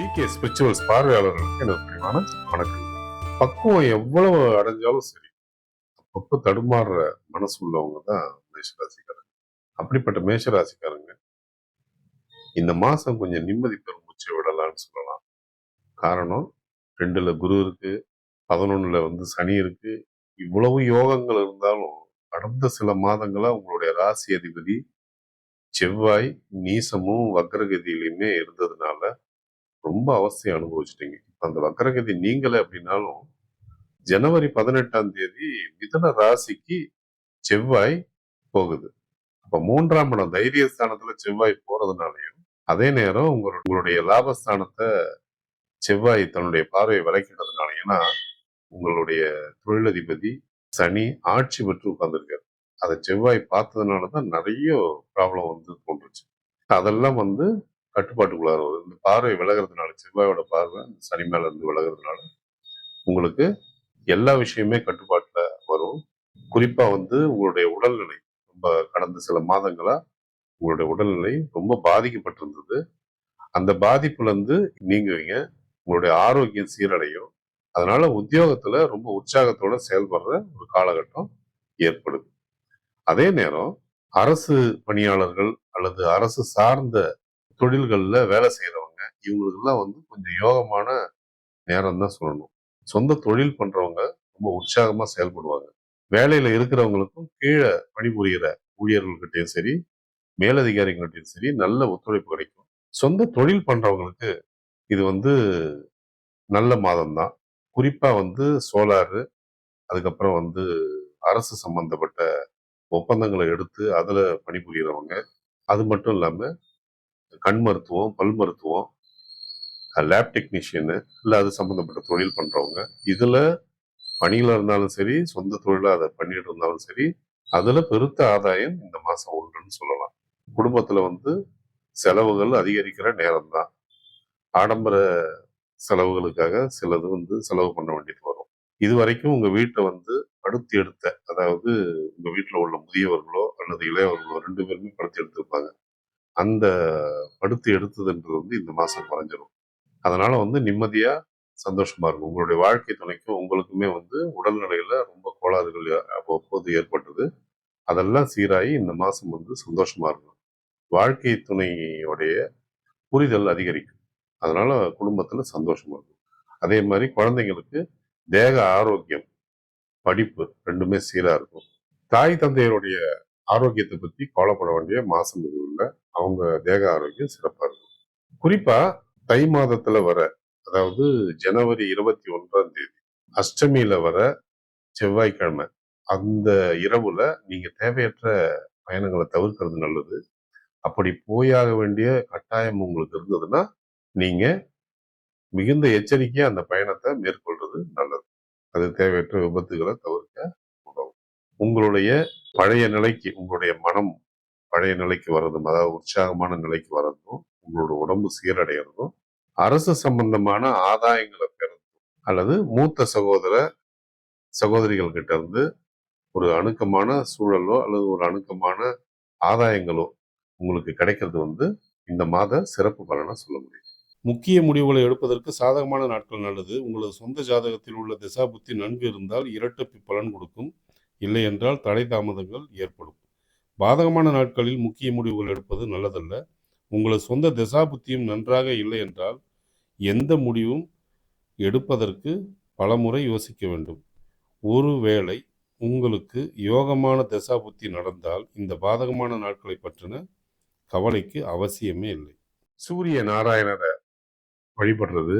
GK spirituals பார்வையாளர்களுக்கு எனது பணிவான வணக்கம் பக்குவம் எவ்வளவு அடைஞ்சாலும் சரி அப்பப்போ தடுமாறுற மனசு உள்ளவங்க தான் மேஷராசிக்காரங்க. அப்படிப்பட்ட மேஷராசிக்காரங்க இந்த மாசம் கொஞ்சம் நிம்மதி பெரும் மூச்சை விடலாம்னு சொல்லலாம். காரணம் ரெண்டுல குரு இருக்கு பதினொன்னுல வந்து சனி இருக்கு. இவ்வளவு யோகங்கள் இருந்தாலும் கடந்த சில மாதங்களா உங்களுடைய ராசி அதிபதி செவ்வாய் நீசமும் வக்ரகதியிலுமே இருந்ததுனால ரொம்ப அவசியம் அனுபவிச்சிட்டீங்க. இப்ப அந்த வக்கரகதி நீங்களே அப்படின்னாலும் ஜனவரி பதினெட்டாம் தேதி மிதன ராசிக்கு செவ்வாய் போகுது. அப்ப மூன்றாம் இடம் தைரியஸ்தானத்துல செவ்வாய் போறதுனாலையும் அதே நேரம் உங்களோட உங்களுடைய லாபஸ்தானத்தை செவ்வாய் தன்னுடைய பார்வையை விளக்கினதுனால ஏன்னா உங்களுடைய தொழிலதிபதி சனி ஆட்சி பெற்று உட்கார்ந்துருக்காரு. அதை செவ்வாய் பார்த்ததுனால தான் நிறைய ப்ராப்ளம் வந்து தோன்றுச்சு. அதெல்லாம் வந்து கட்டுப்பாட்டுக்குள்ளார வரும். இந்த பார்வை விலகிறதுனால செவ்வாயோட பார்வை சனி மேல இருந்து விலகிறதுனால உங்களுக்கு எல்லா விஷயமே கட்டுப்பாட்டுல வரும். குறிப்பா வந்து உங்களுடைய உடல்நிலை. ரொம்ப கடந்த சில மாதங்களா உங்களுடைய உடல்நிலை ரொம்ப பாதிக்கப்பட்டிருந்தது. அந்த பாதிப்புல இருந்து நீங்குவீங்க. உங்களுடைய ஆரோக்கியம் சீரடையும். அதனால உத்தியோகத்துல ரொம்ப உற்சாகத்தோட செயல்படுற ஒரு காலகட்டம் ஏற்படுது. அதே நேரம் அரசு பணியாளர்கள் அல்லது அரசு சார்ந்த தொழில்களில் வேலை செய்யறவங்க இவங்களுக்கெல்லாம் வந்து கொஞ்சம் யோகமான நேரம் தான் சொல்லணும். சொந்த தொழில் பண்ணுறவங்க ரொம்ப உற்சாகமாக செயல்படுவாங்க. வேலையில் இருக்கிறவங்களுக்கும் கீழே பணிபுரிகிற ஊழியர்கள்கிட்டயும் சரி மேலதிகாரிகள்கிட்டையும் சரி நல்ல ஒத்துழைப்பு கிடைக்கும். சொந்த தொழில் பண்ணுறவங்களுக்கு இது வந்து நல்ல மாதம் தான் வந்து சோலாரு அதுக்கப்புறம் வந்து அரசு சம்பந்தப்பட்ட ஒப்பந்தங்களை எடுத்து அதில் பணிபுரிகிறவங்க அது மட்டும் இல்லாமல் கண் மருத்துவம் பல் மருத்துவம் லேப் டெக்னீஷியனு இல்லை அது சம்மந்தப்பட்ட தொழில் பண்ணுறவங்க இதில் பணியில் இருந்தாலும் சரி சொந்த தொழிலாக அதை பண்ணிட்டு இருந்தாலும் சரி அதில் பெருத்த ஆதாயம் இந்த மாதம் ஒன்றுன்னு சொல்லலாம். குடும்பத்தில் வந்து செலவுகள் அதிகரிக்கிற நேரம் தான் ஆடம்பர செலவுகளுக்காக சிலது வந்து செலவு பண்ண வேண்டியது வரும். இது வரைக்கும் உங்கள் வீட்டை வந்து படுத்து எடுத்த அதாவது உங்கள் வீட்டில் உள்ள முதியவர்களோ அல்லது இளையவர்களோ ரெண்டு பேருமே படுத்து எடுத்திருப்பாங்க. அந்த படுத்து எடுத்ததுன்றது வந்து இந்த மாதம் குறைஞ்சிரும். அதனால வந்து நிம்மதியாக சந்தோஷமா இருக்கும். உங்களுடைய வாழ்க்கை துணைக்கும் உங்களுக்குமே வந்து உடல்நிலையில ரொம்ப கோளாறுகள் அவ்வப்போது ஏற்பட்டது. அதெல்லாம் சீராகி இந்த மாதம் வந்து சந்தோஷமா இருக்கும். வாழ்க்கை துணையோடைய புரிதல் அதிகரிக்கும். அதனால குடும்பத்துல சந்தோஷமா இருக்கும். அதே மாதிரி குழந்தைங்களுக்கு தேக ஆரோக்கியம் படிப்பு ரெண்டுமே சீராக இருக்கும். தாய் தந்தையருடைய ஆரோக்கியத்தை பத்தி கவலைப்பட வேண்டிய மாசம் எதுவும் இல்லை. அவங்க தேக ஆரோக்கியம் சிறப்பா இருக்கும். குறிப்பா தை மாதத்துல வர அதாவது ஜனவரி இருபத்தி ஒன்றாம் தேதி அஷ்டமியில வர செவ்வாய்க்கிழமை அந்த இரவுல நீங்க தேவையற்ற பயணங்களை தவிர்க்கிறது நல்லது. அப்படி போயாக வேண்டிய கட்டாயம் உங்களுக்கு இருந்ததுன்னா நீங்க மிகுந்த எச்சரிக்கையா அந்த பயணத்தை மேற்கொள்றது நல்லது. அது தேவையற்ற விபத்துகளை தவிர்க்க உதவும். உங்களுடைய பழைய நிலைக்கு உங்களுடைய மனம் பழைய நிலைக்கு வர்றதும் அதாவது உற்சாகமான நிலைக்கு வர்றதும் உங்களோட உடம்பு சீரடைகிறதும் அரசு சம்பந்தமான ஆதாயங்களை பெறதும் அல்லது மூத்த சகோதர சகோதரிகள் கிட்ட இருந்து ஒரு அணுக்கமான சூழலோ அல்லது ஒரு அணுக்கமான ஆதாயங்களோ உங்களுக்கு கிடைக்கிறது வந்து இந்த மாத சிறப்பு பலனை சொல்ல முடியும். முக்கிய முடிவுகளை எடுப்பதற்கு சாதகமான நாட்கள் நல்லது. உங்களது சொந்த ஜாதகத்தில் உள்ள திசாபுத்தி நன்கு இருந்தால் இரட்டப்பி பலன் கொடுக்கும். இல்லை என்றால் தடை தாமதங்கள் ஏற்படும். பாதகமான நாட்களில் முக்கிய முடிவுகள் எடுப்பது நல்லதல்ல. உங்களது சொந்த திசாபுத்தியும் நன்றாக இல்லை என்றால் எந்த முடிவும் எடுப்பதற்கு பலமுறை யோசிக்க வேண்டும். ஒருவேளை உங்களுக்கு யோகமான தசாபுத்தி நடந்தால் இந்த பாதகமான நாட்களை பற்றின கவலைக்கு அவசியமே இல்லை. சூரிய நாராயணரை வழிபடுறது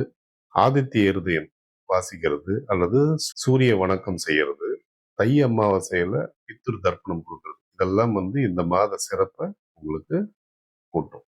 ஆதித்ய இருதயம் வாசிக்கிறது அல்லது சூரிய வணக்கம் செய்கிறது. தை அமாவாசையில் பித்ரு தர்ப்பணம் கொடுக்குறது. இதெல்லாம் வந்து இந்த மாத சிறப்பை உங்களுக்கு கூட்டும்.